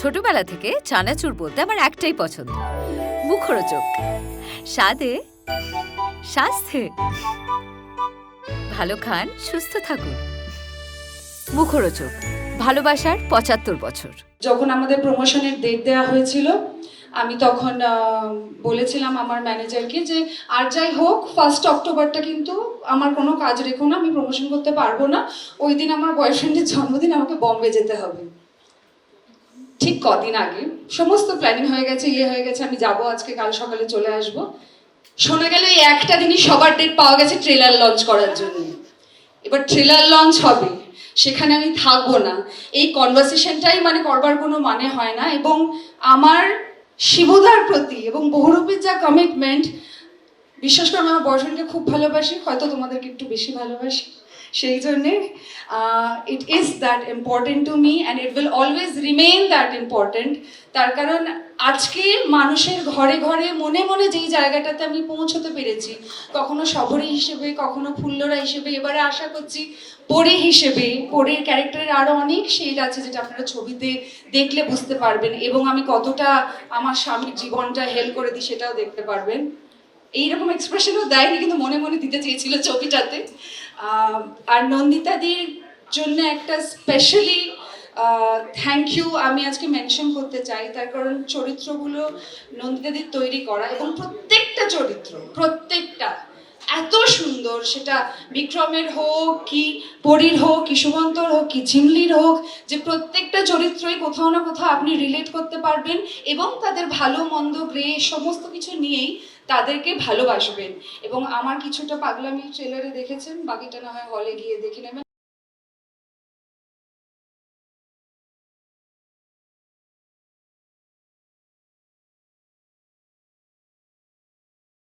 ছোটবেলা থেকে চানাচুর বলতে আমার একটাই পছন্দ। মুখরোচক। স্বাদে স্বাস্থ্যে ভালো খান, সুস্থ থাকুন। মুখরোচক। ভালোবাসার পঁচাত্তর বছর। যখন আমাদের প্রমোশনের ডেট দেওয়া হয়েছিল, আমি তখন বলেছিলাম আমার ম্যানেজারকে যে, আর যাই হোক ফার্স্ট অক্টোবরটা কিন্তু আমার কোনো কাজ রেখো না, আমি প্রমোশন করতে পারব না। ওই দিন আমার বয়ফ্রেন্ডের জন্মদিন, আমাকে বম্বে যেতে হবে। ঠিক কদিন আগে। সমস্ত প্ল্যানিং হয়ে গেছে ইয়ে হয়ে গেছে, আমি যাব আজকে, কাল সকালে চলে আসব। শোনা গেল এই একটা দিনই সবার ডেট পাওয়া গেছে ট্রেলার লঞ্চ করার জন্য। এবার ট্রেলার লঞ্চ হবে, সেখানে আমি থাকব না। এই কনভারসেশনটাই মানে করবার কোনো মানে হয় না এবং আমার শিবদার প্রতি এবং বহুরূপীর যা কমিটমেন্ট বিশ্বাস করে আমি আমার বয়ফ্রেন্ডকে খুব ভালোবাসি, হয়তো তোমাদেরকে একটু বেশি ভালোবাসি। সেই জন্যে it is that important to me and it will always remain that important তার কারণ আজকে মানুষের ঘরে ঘরে, মনে মনে যেই জায়গাটাতে আমি পৌঁছতে পেরেছি, কখনো শবরী হিসেবে, কখনো ফুল্লরা হিসেবে, এবারে আশা করছি পরি হিসেবে পরির ক্যারেক্টারের আরও অনেক শেড আছে যেটা আপনারা ছবিতে দেখলে বুঝতে পারবেন এবং আমি কতটা আমার স্বামীর জীবনটা হেল্প করে দিই সেটাও দেখতে পারবেন। এইরকম এক্সপ্রেশনও দেয়নি, কিন্তু মনে মনে দিতে চেয়েছিল ছবিটাতে। আর নন্দিতাদির জন্য একটা স্পেশালি থ্যাংক ইউ আমি আজকে মেনশন করতে চাই, তার কারণ চরিত্রগুলো নন্দিতাদির তৈরি করা এবং প্রত্যেকটা চরিত্র, প্রত্যেকটা এত সুন্দর। সেটা বিক্রমের হোক কি পরীর হোক, কি সুমন্তর হোক, কি ঝিমলির হোক, যে প্রত্যেকটা চরিত্রই কোথাও না কোথাও আপনি রিলেট করতে পারবেন এবং তাদের ভালো, মন্দ, গ্রে সমস্ত কিছু নিয়েই তাদেরকে ভালোবাসবেন। এবং আমার কিছুটা পাগলামি ট্রেলারে দেখেছেন? বাকিটা না হয় হলে গিয়ে দেখে নেবেন।